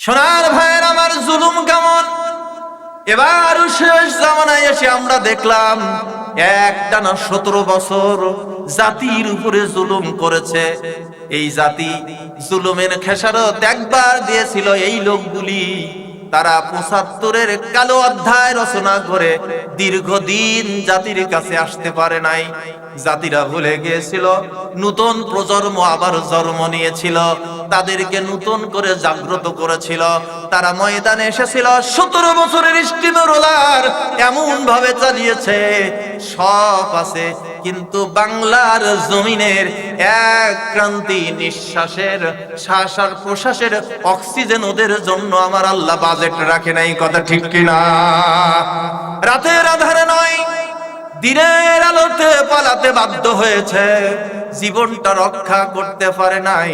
সোনার ভাইয়ের আমার জুলুম কেমন? এবার শেষ জামানায় এসে আমরা দেখলাম, একটা না সতেরো বছর জাতির উপরে জুলুম করেছে। এই জাতি জুলুমের খেসারত একবার দিয়েছিল এই লোকগুলি। তারা পঁচাত্তরের কালো অধ্যায় রচনা করে দীর্ঘদিন জাতির কাছে আসতে পারে নাই। জাতিরা ভুলে গিয়েছিল, নতুন প্রজন্ম আবার জন্ম নিয়েছিল, তাদেরকে নতুন করে জাগ্রত করেছিল। তারা ময়দানে এসেছিল, সতেরো বছরের স্টিম রোলার এমন ভাবে চালিয়েছে, সব আছে কিন্তু বাংলার জমিনের এক ক্রান্তি নিঃশ্বাসের, শ্বাস আর প্রশ্বাসের অক্সিজেন ওদের জন্য আমার আল্লাহ বাজেট রাখে নাই, কথা ঠিক কিনা? রাতের আধারে নয়, দিনের আলোতে পালাতে বাধ্য হয়েছে, জীবনটা রক্ষা করতে পারে নাই।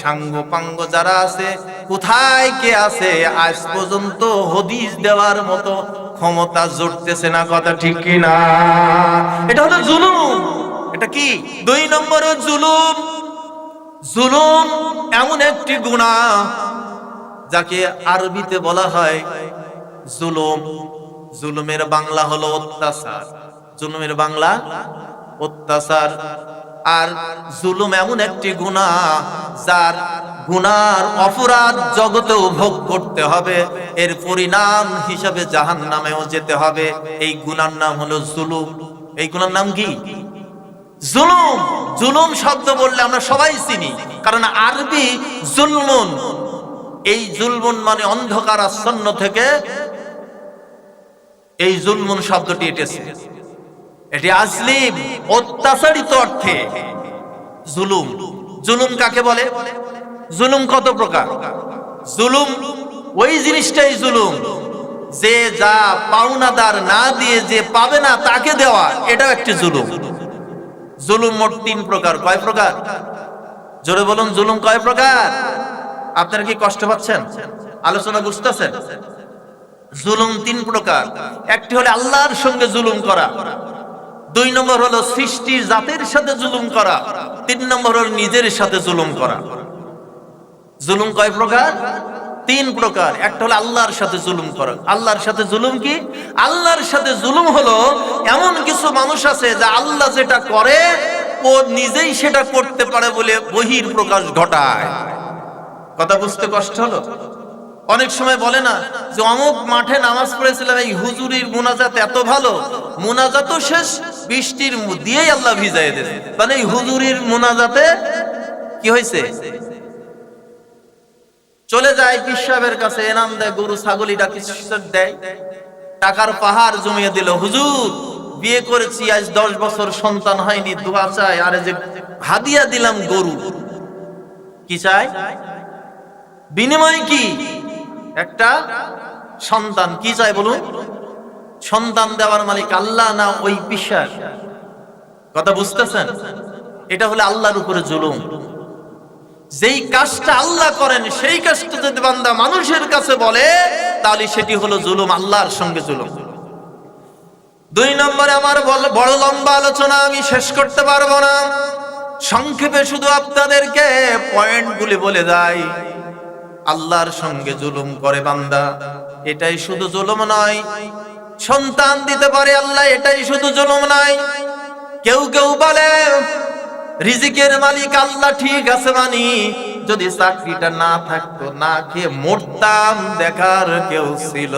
সাঙ্গ পাঙ্গ যারা আছে, কোথায় কে আছে, আজ পর্যন্ত হদিস দেওয়ার মতো ক্ষমতা জুটতেছে না, কথা ঠিক কি না এটা হলো জুলুম। এটা কি? দুই নম্বরে জুলুম। জুলুম এমন একটি গুণা, যাকে আরবিতে বলা হয় জুলুম। জুলুমের বাংলা হলো অত্যাচার। জুলুমের বাংলা অত্যাচার। আর জুলুম এমন একটি গুণা, যার গুনার অপরাধ জগতেও ভোগ করতে হবে। এর পরিণাম হিসাবে জাহান নামেও যেতে হবে। এই গুনার নাম হলো জুলুম। এই গুনার নাম কি? জুলুম। জুলুম শব্দ বললে আমরা সবাই চিনি, কারণ আরবি জুলমুন, এই জুলমুন মানে অন্ধকার আচ্ছন্ন থেকে এই জুলমুন শব্দটি এটেছে। এটি আসলিম অত্যাচারিত অর্থে জুলুম। জুলুম কাকে বলে? জুলুম কত প্রকার? জুলুম ওই জিনিসটাই জুলুম। যে যা পাওনাদার না দিয়ে যে পাবে না তাকে দেওয়া, এটাও একটি জুলুম। জুলুম মোট তিন প্রকার। কয় প্রকার? জোরে বলুন, জুলুম কয় প্রকার? আপনারা কি কষ্ট পাচ্ছেন? আলোচনা বুঝতেছেন? জুলুম তিন প্রকার। একটি হলো আল্লাহর সঙ্গে জুলুম করা। দুই নম্বর হলো সৃষ্টির জাতের সাথে জুলুম করা। তিন নম্বর হলো নিজের সাথে জুলুম করা। জুলুম কয় প্রকার? তিন প্রকার। একটা হলো আল্লাহর সাথে জুলুম করা। আল্লাহর সাথে জুলুম কি? আল্লাহর সাথে জুলুম হলো এমন কিছু মানুষ আছে যে আল্লাহ যেটা করে, ও নিজেই সেটা করতে পারে বলে বহির প্রকাশ ঘটায়। কথা বুঝতে কষ্ট হলো? অনেক সময় বলে না যে অমুক মাঠে নামাজ পড়েছিলাম, এই হুজুরির মুনাজাত এত ভালো, মুনাজাত শেষ, বৃষ্টির দিয়েই আল্লাহ ভিজাই দেবে মানে এই হুজুরির মুনাজাতে কি হয়েছে? চলে যায় পীর কাছে, এনাম দেয়, গরু ছাগলিটা কিছু দেয়। টাকার পাহাড় জমিয়ে দিল, হুজুর, বিয়ে করেছি, আজ দশ বছর সন্তান হয়নি, দোয়া চাই, আরে যে হাদিয়া দিলাম গরু। কি চাই? বিনিময় কি? একটা সন্তান, কি চাই বলুন? সন্তান দেওয়ার মালিক আল্লাহ না ওই বিশ্বাস কথা বুঝতেছেন? এটা হলে আল্লাহর উপরে জুলুম। যেই কাজটা আল্লাহ করেন, সেই কাজটা যদি বান্দা মানুষের কাছে বলে, তাহলে সেটি হলো জুলুম, আল্লাহর সঙ্গে জুলুম। দুই নম্বরে আমার বড় লম্বা আলোচনা আমি শেষ করতে পারব না। সংক্ষেপে শুধু আপনাদেরকে পয়েন্টগুলি বলে দেয় আল্লাহর সঙ্গে জুলুম করে বান্দা, এটাই শুধু জুলুম নয়। সন্তান দিতে পারে আল্লাহ, এটাই শুধু জুলুম নয়। কেউ কেউ বলে রিজিকের মালিক আল্লাহ ঠিক আছে মানি। যদি চাকরিটা না থাকতো, না খেয়ে মরতাম দেখার কেউ ছিল?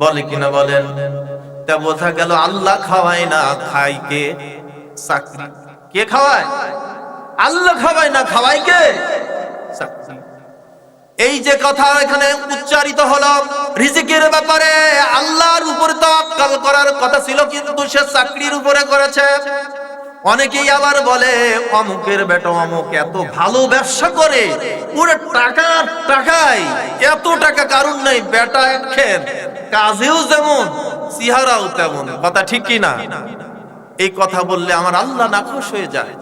বলে কিনা বলেন? তা বোঝা গেল আল্লাহ খাওয়ায় না খাই কে? চাকরি কে খাওয়ায়? আল্লাহ খাওয়ায় না খাওয়াই কে? এই যে কথা এখানে উচ্চারিত হলো, রিজিকের ব্যাপারে আল্লাহর উপরে তাওয়াক্কাল করার কথা ছিল, কিন্তু সে চাকরির উপরে করেছে। অনেকেই আবার বলে, অমুকের বেটা অমুক এত ভালো ব্যবসা করে পুরো টাকা টাকায় এত টাকা কারণ নাই, বেটা খেন কাজেও যেমন, চেহারাও তেমন, কথা ঠিক কি না এই কথা বললে আমার আল্লাহ নাখোশ হয়ে যায়।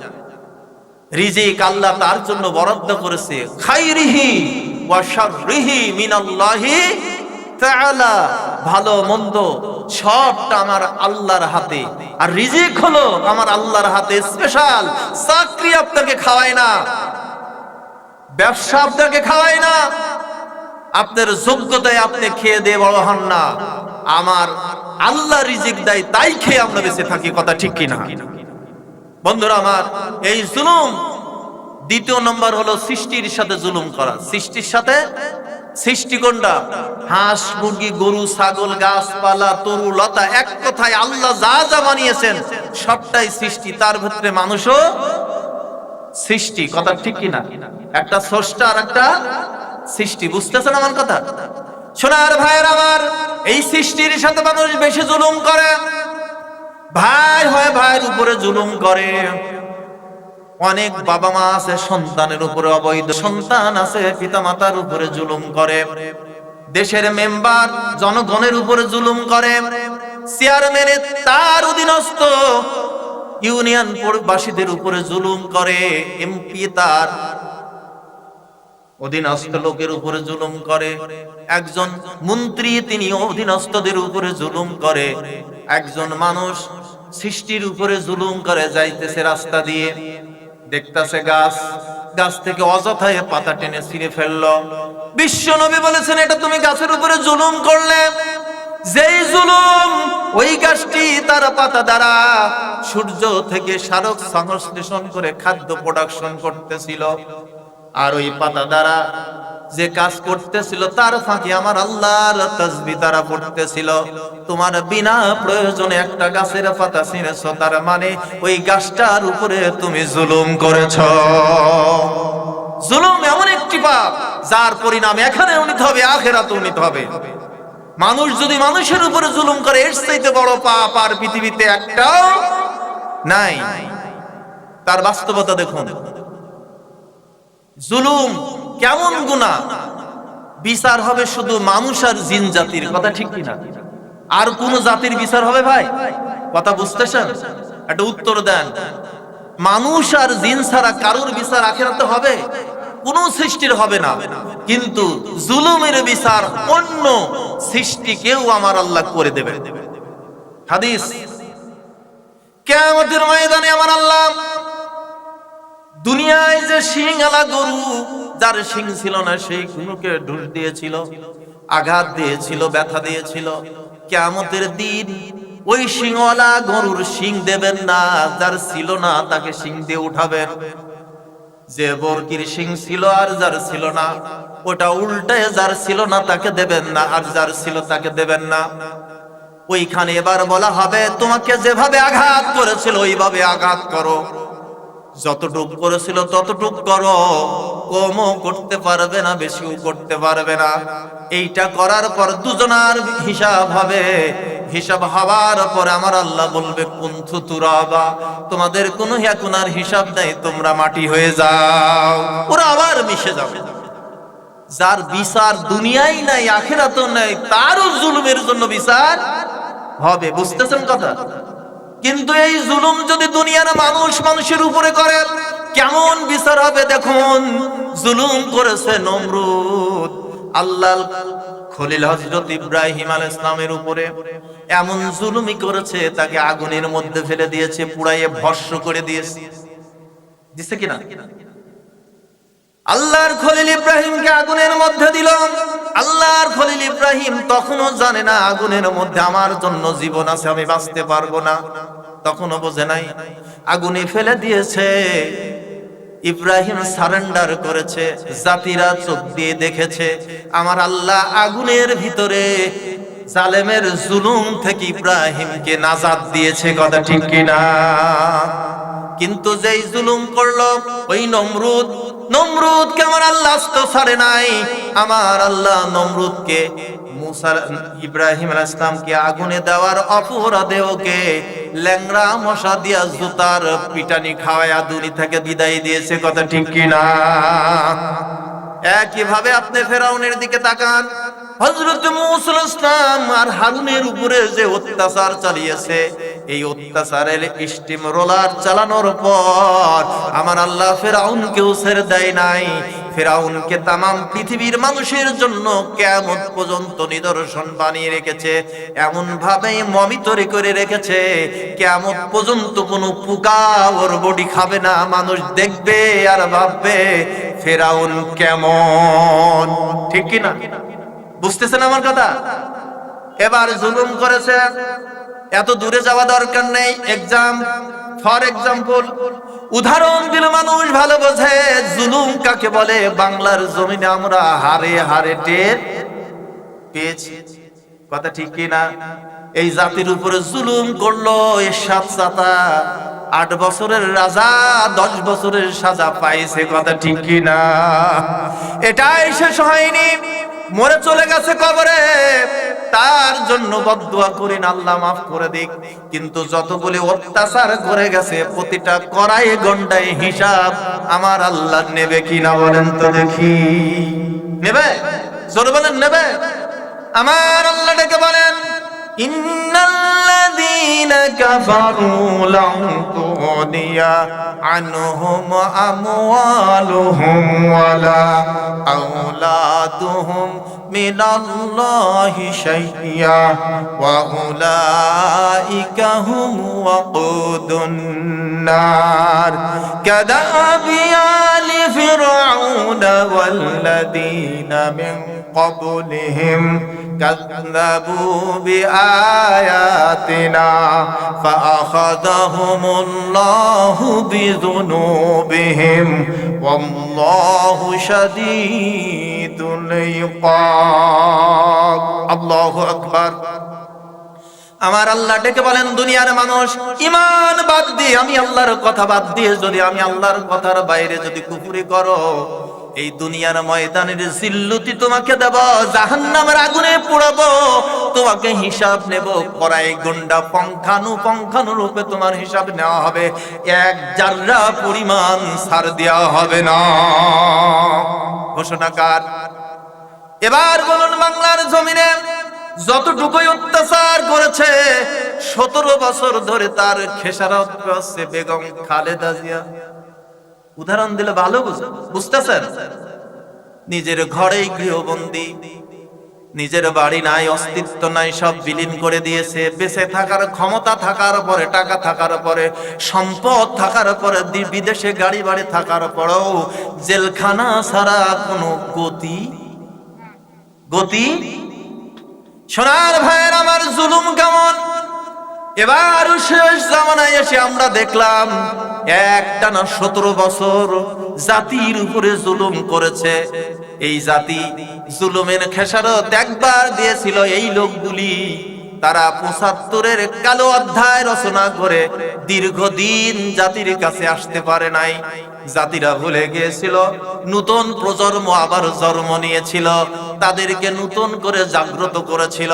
রিজিক আল্লাহ তার জন্য বরাদ্দ করেছে, খাইরিহি ওয়া শাররিহি মিনাল্লাহি ভালো মন্দ সবটা আমার আল্লাহর হাতে। আর রিজিক হলো আমার আল্লাহর হাতে স্পেশাল চাকরি আপনাকে খাওয়ায় না। ব্যবসা আপনাকে খাওয়ায় না। আপনার যোগ্যতায় আপনি খেয়ে দিয়ে বড় হন না। আমার আল্লাহ রিজিক দেয়, তাই খেয়ে আমরা বেঁচে থাকি, কথা ঠিক কিনা? বন্ধুরা আমার, এই জুলুম দ্বিতীয় নম্বর হলো সৃষ্টির সাথে জুলুম করা। সৃষ্টির সাথে সৃষ্টি হাঁস, মুরগি, গরু, ছাগল, গাছপালা, তরু, লতা, এক কথায় আল্লাহ যা যা বানিয়েছেন, সবটাই সৃষ্টি। তার ভিতরে মানুষও সৃষ্টি। কথা ঠিক কিনা? একটা স্রষ্টা আর একটা সৃষ্টি। বুঝতেছেন আমার কথা? সোনার ভাইয়ের আমার, এই সৃষ্টির সাথে মানুষ বেশি জুলুম করে। ভাই হয় ভাইয়ের উপরে জুলুম করে। অনেক বাবা মা আছে, সন্তানের উপরে অবৈধ সন্তান আছে পিতা মাতার উপরে জুলুম করে। দেশের মেম্বার জনগণের উপরে জুলুম করে। চেয়ারম্যানে তার অধীনস্থ ইউনিয়ন বাসীদের উপরে জুলুম করে। এমপি তার অধীনস্থ লোকের উপরে জুলুম করে। একজন মন্ত্রী তিনি অধীনস্থদের উপরে জুলুম করে। একজন মানুষ সৃষ্টির উপরে জুলুম করে যাইতেছে রাস্তা দিয়ে। দেখতাছে গাছ গাছ থেকে অযথায় পাতা টেনে ছিঁড়ে ফেলল। বিশ্ব নবী বলেছেন, এটা তুমি গাছের উপরে জুলুম করলে। যেই জুলুম, ওই গাছটি তার পাতা দ্বারা সূর্য থেকে সারক সংশ্লেষণ করে খাদ্য প্রোডাকশন করতেছিল। আর ওই পাতা দ্বারা যে কাজ করতেছিল তার ফাঁকে আমার আল্লাহর তাসবি তারা পড়তেছিল। তোমার বিনা প্রয়োজনে একটা গাছের পাতা ছিঁড়েছ, তার মানে ওই গাছটার উপরে তুমি জুলুম করেছ। জুলুম এমন একটি পাপ, যার পরিণাম এখানে নিতে হবে, আখেরাতেও নিতে হবে। মানুষ যদি মানুষের উপরে জুলুম করে, এর চাইতে বড় পাপ আর পৃথিবীতে একটাও নাই। তার বাস্তবতা দেখুন। জুলুম কেমন গুণা? বিচার হবে শুধু মানুষ আর জিন জাতির, কথা ঠিক কিনা? আর কোন জাতির বিচার হবে ভাই? কথা বুঝতেছেন? একটা উত্তর দেন। মানুষ আর জিন ছাড়া কারোর বিচার আখেরাতে হবে? কোন সৃষ্টির হবে না। কিন্তু জুলুমের বিচার অন্য সৃষ্টি কেউ আমার আল্লাহ করে দেবে হাদিস। কেয়ামতের ময়দানে আমার আল্লাহ দুনিয়ায় যে সিংহালা গরু যার শিং ছিল না সেই গুরুকে ঢুস দিয়েছিল, আঘাত দিয়েছিল, ব্যথা দিয়েছিল। কেমতের দিন ওই সিংওয়ালা গরুর শিং দেবেন না, যার ছিল না তাকে শিং দিয়ে উঠাবেন। যে বর্কির শিং ছিল আর যার ছিল না, ওটা উল্টে যার ছিল না তাকে দেবেন না, আর যার ছিল তাকে দেবেন না। ওইখানে এবার বলা হবে, তোমাকে যেভাবে আঘাত করেছিল, ওইভাবে আঘাত করো। যতটুক করেছিল ততটুক করো। কমও করতে পারবে না, বেশিও করতে পারবে না। এইটা করার পর দুজনার হিসাব হবে। হিসাব হওয়ার পর আমার আল্লাহ বলবে কুন্থু তুরাবা? তোমাদের কোনো এখন হিসাব নেই, তোমরা মাটি হয়ে যাও। ওরা আবার মিশে যাবে। যার বিচার দুনিয়াই নাই, আখেরাতও নাই, তারও জুলুমের জন্য বিচার হবে। বুঝতেছেন কথা? কিন্তু এই জুলুম যদি দুনিয়ার মানুষ মানুষের উপরে করে কেমন বিচার হবে দেখুন? জুলুম করেছে নমরুদ। আল্লাহ খলিল হজরত ইব্রাহিম আল ইসলামের উপরে। এমন জুলুমি করেছে, তাকে আগুনের মধ্যে ফেলে দিয়েছে, পুড়াইয়ে ভস্য করে দিয়েছে। দিছে কিনা? আল্লাহর খলিল ইব্রাহিমকে আগুনের মধ্যে দিল। আল্লাহর খলিল ইব্রাহিম তখনও জানে না, আগুনের মধ্যে আমার জন্য জীবন আছে, আমি বাঁচতে পারব না। তখনও বোঝে নাই, আগুনে ফেলে দিয়েছে। ইব্রাহিম সারেন্ডার করেছে জাতিরা চোখ দিয়ে দেখেছে আমার আল্লাহ আগুনের ভিতরে জালেমের জুলুম থেকে ইব্রাহিমকে নাজাদ দিয়েছে, কথা ঠিক কিনা? কিন্তু যেই জুলুম করল, ওই নমরুদ, নমরুদকে আমার আল্লাহ তো ছাড়ে নাই। আমার আল্লাহ নমরুদকে, মুসা, ইব্রাহিম আগুনে দেওয়ার অপরাধে ওকে ল্যাংড়া মশা দিয়া জুতার পিটানি খাওয়ায়া থেকে বিদায় দিয়েছে, কথা ঠিক কিনা? একইভাবে আপনি ফেরাউনের দিকে তাকান। মানুষের জন্য কেমন পর্যন্ত নিদর্শন বানিয়ে রেখেছে এমন ভাবে মমি তৈরি করে রেখেছে কেমন পর্যন্ত কোনো পোকা ওর বডি খাবে না, মানুষ দেখবে আর ভাববে ফেরাউন কেমন, ঠিক কি না বুঝতেছেন আমার কথা? এবার জুলুম করেছে, এত দূরে যাওয়া দরকার নেই। এক্সাম ফর এক্সাম্পল উদাহরণ দিল মানুষ ভালো বোঝে, জুলুম কাকে বলে? বাংলার জমিনে আমরা হারে হারে টের পেয়েছি। কথা ঠিক না? এই জাতির উপরে জুলুম করল সাত সাতা আট বছরের রাজা, দশ বছরের সাজা পাইছে, কথা ঠিক না? এটাই শেষ হয়নি। মরে চলে গেছে কবরে। তার জন্য বদুয়া করি না আল্লাহ মাফ করে দিক। কিন্তু যতগুলি অত্যাচার করে গেছে, প্রতিটা করাই গন্ডায় হিসাব আমার আল্লাহ নেবে কিনা বলেন তো দেখি। নেবে? জোর বলেন, নেবে? আমার আল্লাহ ডেকে বলেন إن الذين كفروا لن تغني عنهم أموالهم ولا أولادهم من الله شيئا وأولئك هم وقود النار كذب آل فرعون والذين من قبلهم كذبوا بآياتنا فأخذهم الله بذنوبهم والله شديد العقاب الله أكبر আমার আল্লাহ ডেকে বলেন দুনিয়ার মানুষ ইমান বাদ দিয়ে আমি আল্লাহর কথা বাদ দিয়ে যদি আমি আল্লাহর কথার বাইরে যদি কুপুরি করো এই দুনিয়ার ময়দানের জিল্লুতি তোমাকে দেব, জাহান্নামের আগুনে পোড়াবো। তোমাকে হিসাব নেব করাই গুন্ডা পঙ্খানু পঙ্খানু রূপে তোমার হিসাব নেওয়া হবে। এক জাররা পরিমাণ ছাড় দেওয়া হবে না। ঘোষণাকার। এবার বলুন বাংলার জমিনে যতটুকুই অত্যাচার করেছে, সতেরো বছর ধরে তার খেসারত বেগম খালেদা জিয়া। উদাহরণ দিলে ভালো বুঝ- বুঝতেছেন? নিজের ঘরেই গৃহবন্দী, নিজের বাড়ি নাই, অস্তিত্ব নাই, সব বিলীন করে দিয়েছে। বেঁচে থাকার ক্ষমতা থাকার পরে, টাকা থাকার পরে, সম্পদ থাকার পরে বিদেশে গাড়ি বাড়ি থাকার পরেও জেলখানা ছাড়া কোনো গতি গতি? সোনার ভাইয়ের আমার জুলুম কেমন? এবার শেষ জামানায় এসে আমরা দেখলাম একটা না সতেরো বছর জাতির উপরে জুলুম করেছে। এই জাতি জুলুমের খেসারত একবার দিয়েছিল এই লোকগুলি। তারা পঁচাত্তরের কালো অধ্যায় রচনা করে দীর্ঘদিন জাতির কাছে আসতে পারে নাই। জাতিরা ভুলে গিয়েছিল, নতুন প্রজন্ম আবার জন্ম নিয়েছিল, তাদেরকে নতুন করে জাগ্রত করেছিল।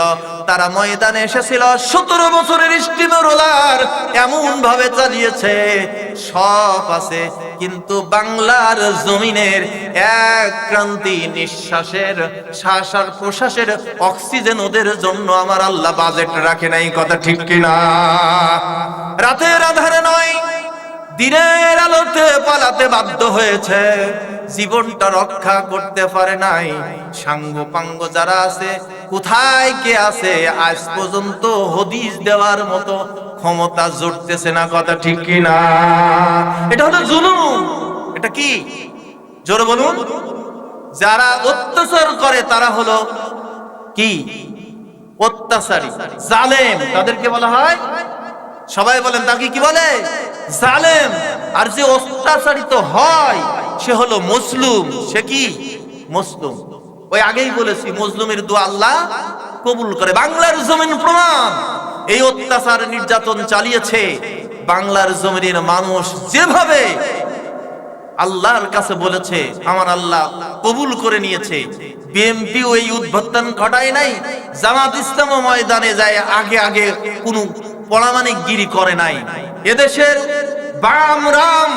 তারা ময়দানে এসেছিল, সতেরো বছরের স্টিম রোলার এমন ভাবে চালিয়েছে, সব আছে, কিন্তু বাংলার জমিনের এক ক্রান্তি নিঃশ্বাসের, শ্বাস আর প্রশ্বাসের অক্সিজেন ওদের জন্য আমার আল্লাহ বাজেট রাখে নাই, কথা ঠিক কিনা? রাতের আধারে নয় দিনের আলোতে পালাতে বাধ্য হয়েছে। জীবনটা রক্ষা করতে পারে নাই। সাঙ্গ পাঙ্গ যারা আছে, কোথায় কে আছে, আজ পর্যন্ত হদিস দেওয়ার মতো ক্ষমতা জুটতেছে না কথা ঠিক কি না? এটা হলো জুলুম। এটা কি? জোরে বলুন। যারা অত্যাচার করে, তারা হলো কি? অত্যাচারী, জালেম। তাদেরকে বলা হয় সবাই বলেন তাকে কি বলে? জালেম। আর যে অত্যাচারিত হয়, সে হলো মুসলুম। সে কি? মুসলুম। ওই আগেই বলেছি, মুসলুমের দোয়া আল্লাহ কবুল করে। বাংলার জমিন প্রমাণ। এই অত্যাচার নির্যাতন চালিয়েছে বাংলার জমিনের মানুষ যেভাবে আল্লাহর কাছে বলেছে, আমার আল্লাহ কবুল করে নিয়েছে। বিএমপি ওই উদ্ভত্তন ঘটায় নাই। জামাত ইসলাম ময়দানে যায়, আগে আগে কোনো পরামানিক গিরি করে নাই। এদেশের বাম রাম,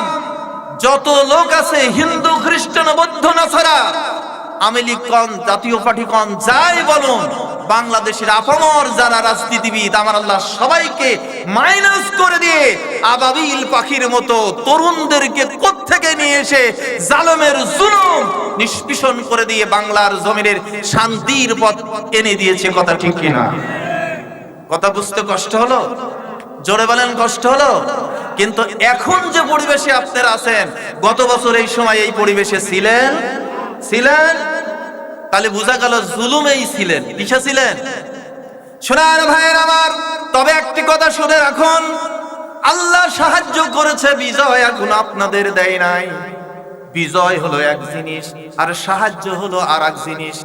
যত লোক আছে, হিন্দু, খ্রিস্টান, বৌদ্ধ, নাসারা আমেলি কন, জাতীয় পার্টি কন, যাই বলুন, বাংলাদেশের আপামর যারা রাজনীতিবিদ, আমার আল্লাহ সবাইকে মাইনাস করে দিয়ে আবাবিল পাখির মতো তরুণদেরকে কোত্থেকে নিয়ে এসে জালমের জুলুম নিষ্পিষণ করে দিয়ে বাংলার জমিনের শান্তির পথ এনে দিয়েছে, কথা ঠিক কিনা? কথা বুঝতে কষ্ট হলো? জোরে বলেন, কষ্ট হলো? কিন্তু এখন যে পরিবেশে আপনারা আছেন, গত বছর এই সময় এই পরিবেশে ছিলেন? ছিলেন? তাহলে বোঝা গেল জুলুমেই ছিলেন। কিসে ছিলেন? শোনার ভাইয়ের আমার, তবে একটি কথা শুনে রাখুন। আল্লাহ সাহায্য করেছে, বিজয় এখন আপনাদের দেয় নাই। বিজয় হলো এক জিনিস, আর সাহায্য হলো আর এক জিনিস।